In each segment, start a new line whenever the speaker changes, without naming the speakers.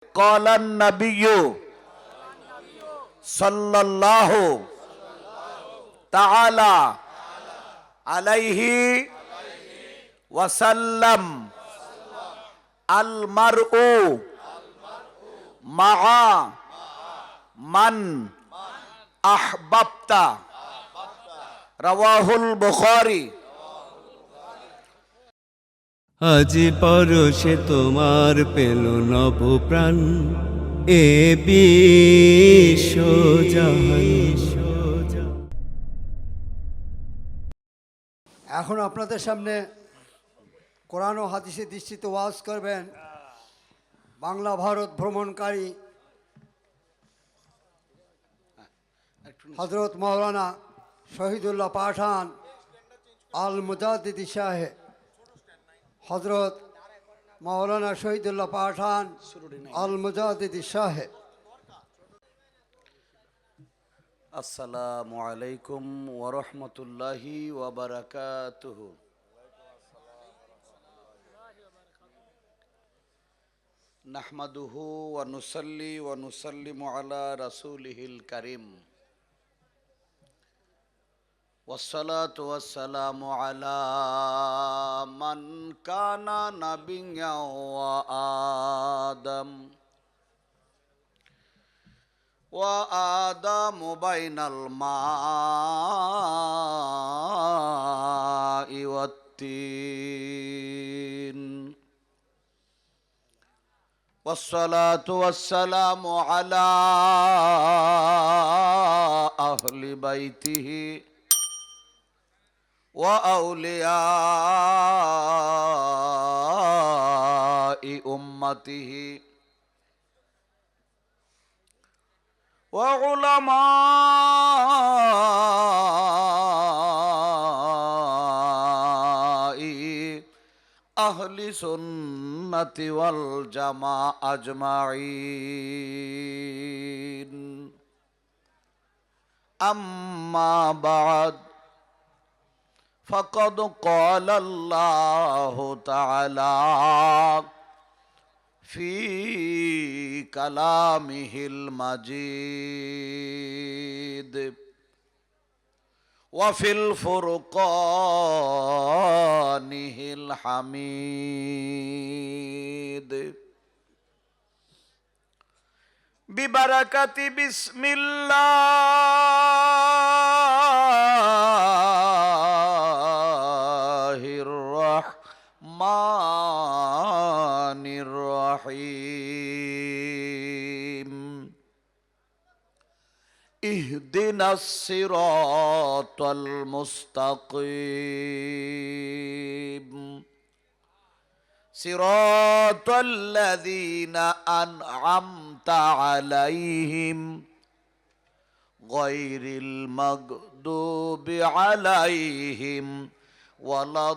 কলান নাবিয়ু সাল্লাল্লাহু তাআলা আলাইহি ওয়াসাল্লাম আল মারউ মাআ মান আহবাবতা রাওয়াহুল বুখারী
আজি পরশে তোমার পেল নব প্রাণ এ
এখন আপনাদের সামনে কোরআন ও হাদিসে দৃষ্টিতে ওয়াজ করবেন বাংলা ভারত ভ্রমণকারী হজরত মৌলানা শহীদুল্লাহ পাঠান আল মুজাদ্দিদি সাহেব। হজরত মৌলানা শহীদুল্লাহ পাঠান আল মুজাদ্দিদি সাহেব
আসসালামু আলাইকুম ওরহমতুল্লাহি নাহমাদুহু ওয়া নুসাল্লি ওয়া নুসাল্লিমু আলা রাসূলিহিল কারীম। والصلاة والسلام على من كان نبيا وآدم. وآدم بين الماء والتين. والصلاة والسلام على أهل بيته. وأولياء أمته وعلماء أهل سنة والجماعة أجمعين. أما بعد فقد قال الله تعالى في كلامه المجيد وفي الفرقانه الحميد ببركة بسم الله الرحيم. اهدنا الصراط المستقيم. صراط الذين أنعمت عليهم غير المغضوب عليهم ولا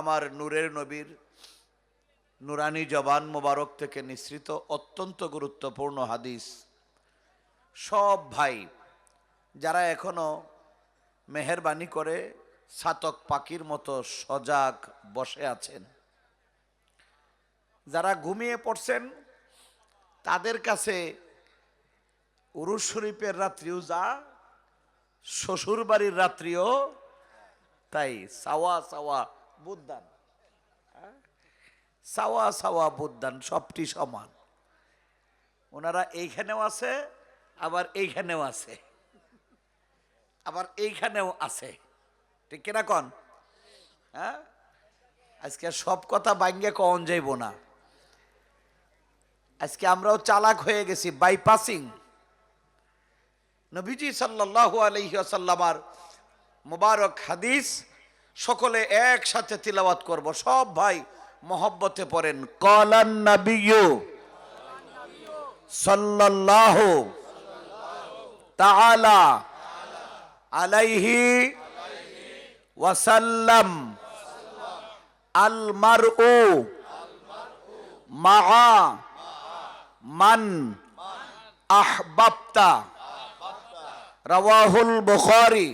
আমার নূরের নবীর নুরানি জবান মোবারক থেকে নিঃসৃত অত্যন্ত গুরুত্বপূর্ণ হাদিস। সব ভাই যারা এখনও মেহরবানি করে সাতক পাখির মতো সজাগ বসে আছেন, যারা ঘুমিয়ে পড়ছেন, তাদের কাছে উরুস শরীফের রাত্রিও যা শ্বশুর বাড়ির রাত্রিও তাই, সাওয়া সাওয়া বুদ্দান হ্যাঁ? সাওয়া সাওয়া বুদ্দান সবটি সমান। ওনারা এইখানেও আছে, আবার এইখানেও আছে। আবার এইখানেও আছে। ঠিক কিনা কন? হ্যাঁ? আজকে সব কথা বাঙ্গে কন যাইব না। আজকে আমরাও চালাক হয়ে গেছি বাইপাসিং নবীজি সাল্লাল্লাহু আলাইহি ওয়াসাল্লামার মুবারক হাদিস সকলে একসাথে তিলাওয়াত করব। সব ভাই মহব্বতে পড়েন। কলান নবিয়্যু সাল্লাল্লাহু তাআলা আলাইহি ওয়াসাল্লাম আল মারউ মা মান আহবাবতা। রাওয়াহুল বুখারী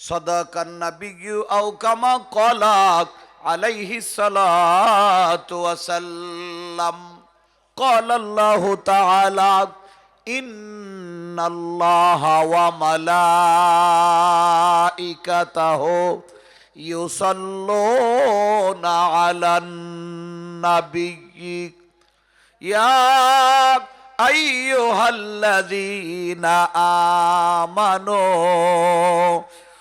صدق النبي أو كما قال عليه الصلاة والسلام قال الله تعالى إن الله وملائكته يصلون على النبي يا أيها الذين آمنوا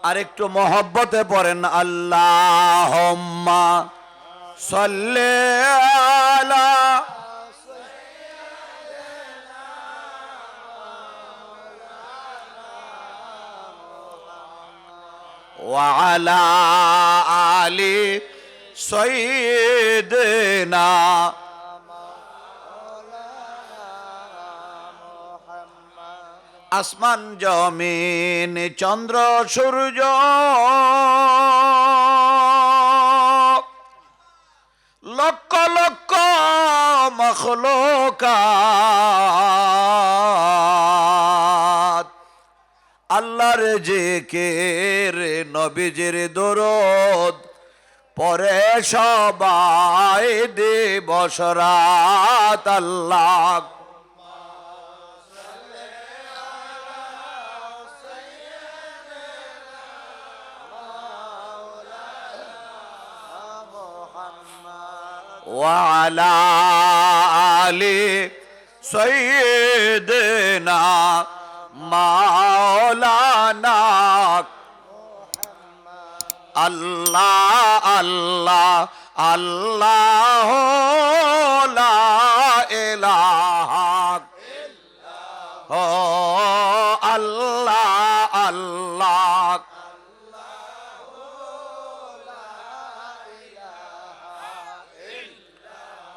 آله আরেকটু মহব্বতে পড়েন আল্লাহ সল্লে আলা وعلى آل سيدنا আসমান জমিন, চন্দ্র, সূর্য। লক্ষ লক্ষ মখলোকাত। আল্লাহর যে রে নবীজির দরদ। পরে সবাই দেবসরাত আল্লাহ وعلى آل سيدنا مولانا الله الله الله لا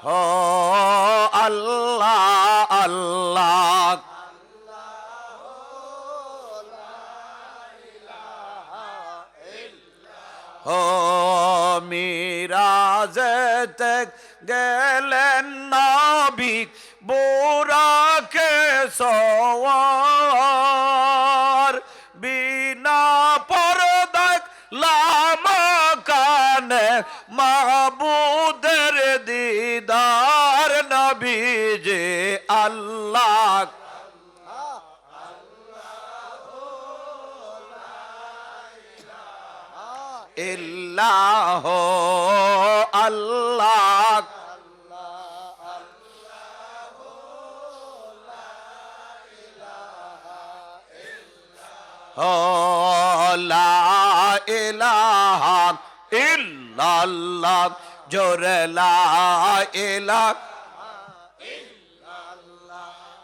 Oh, Allah, Allah. ও মিরাজতে গেলেন নবী বুরাকে সওয়ার আল্লাহ। ইল্লাহ আল্লাহ। লা ইলাহা ইল্লাল্লাহ। জোরে লা ইলাহা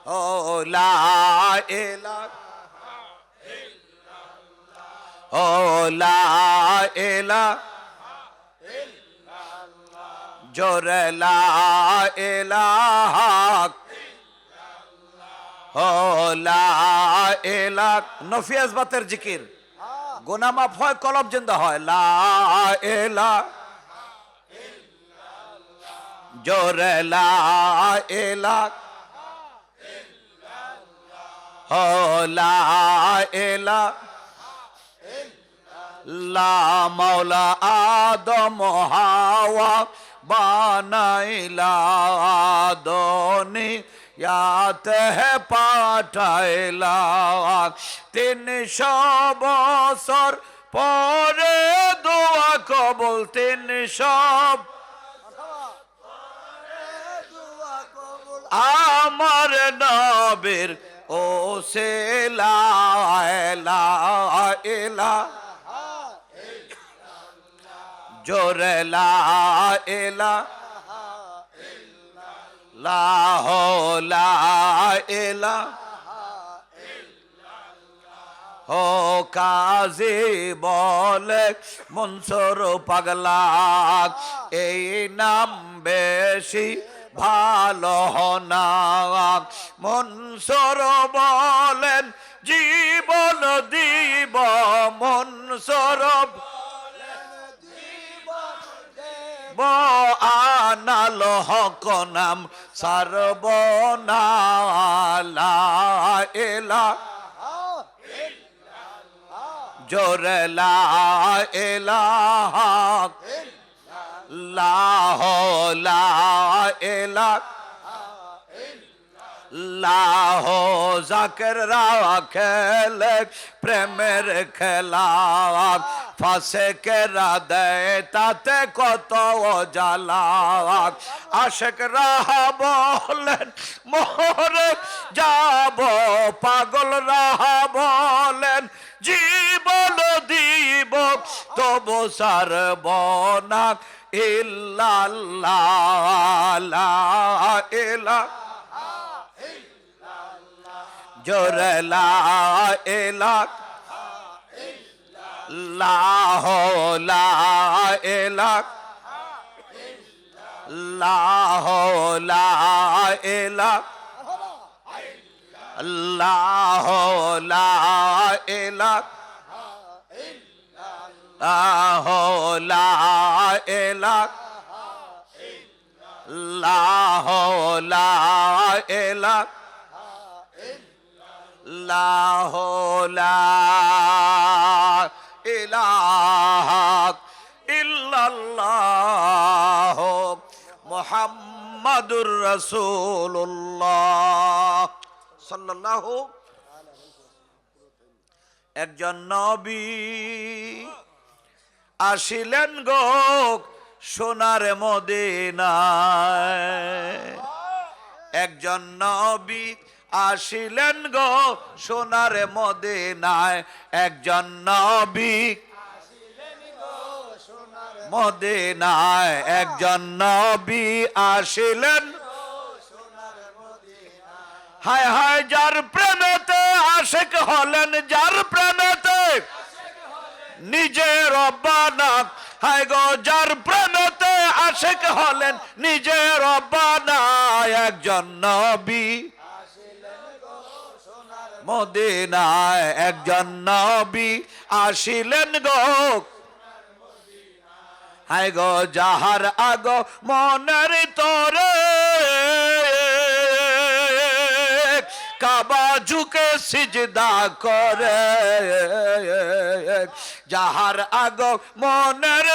ও লা ইলাহা ও লা নফিয়াজ জিকির। গোনা মাফ হয়, কলব জিন্দা হয়। লা ইলাহা জোরে লা ও লা ইলাহা লা মাওলা আদম হাওয়া বানাইলা দনি ইয়াতে পাঠাইলা তিনশো বছর পরে দোয়া কবল। তিনশো আমার নবীর ও সে লা। এলা জোরে লা। এলা লাহ ও কাজী বলে মনসুর পাগলা। এই নাম বেশি ভালো না। মনসুর বলেন, জীবন দিব। মনসুর ব আনাল হক নাম সর্বনালা এলা। জোরে লা এলাহ লাহ লা এলা লাহ জাকের রাখেলে, প্রেমের খেলা। ফাঁসে কেরা দেয়, তাতে কত জ্বালা আশেক রাহা বলেন, মোহরে যাব, পাগল রাহা বলেন, জীবন দিব, তবু সার বনা ইল্লাল্লাহ ইলা জোরে লা এলা লাহ লা এলা লাহ লা এলা লাহ লা ইলাহা ইল্লাল্লাহ মুহাম্মাদুর রাসূলুল্লাহ সাল্লাল্লাহু একজন নবী আসিলেন গো সোনার মদিনায়। একজন নবী আসিলেন গো সোনার মদিনায়। একজন নবী মদিনায়। একজন নবী আসিলেন হায় হায়, যার প্রেমেতে আশেক হলেন, যার প্রেমেতে নিজের রব্বানা হায় গো, যার প্রেমেতে আশেক হলেন নিজের রব্বানা একজন নবী। মদিনায় একজন নবী আসিলেন গো। হায় গো, যাহার আগ মনের তোরে কাবা ঝুকে সিজদা করে। যাহার আগ মনের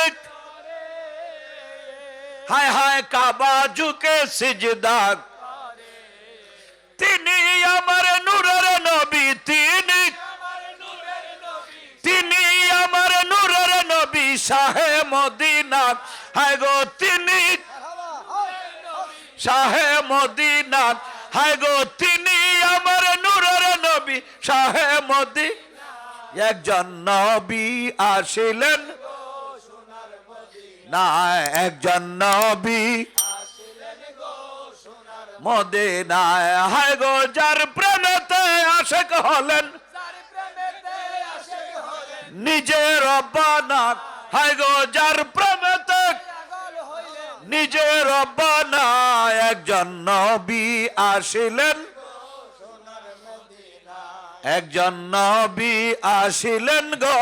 হায় হায় কাবা ঝুকে তিনি আমার নূরের নবী, তিনি তিনি আমার নূরের নবী শাহে মদিনা। হায় গো তিনি শাহে মদিনা। হায় গো তিনি আমার নূরের নবী শাহে মদি একজন নবী আসিলেন। না, একজন নবী মদিনায়। হায় গো, যার প্রেমেতে আশেক হলেন। নিজের রব্বানা হায় গো, যার প্রেমেতে নিজের রব্বানা একজন নবী আসিলেন। একজন নবী আসিলেন গো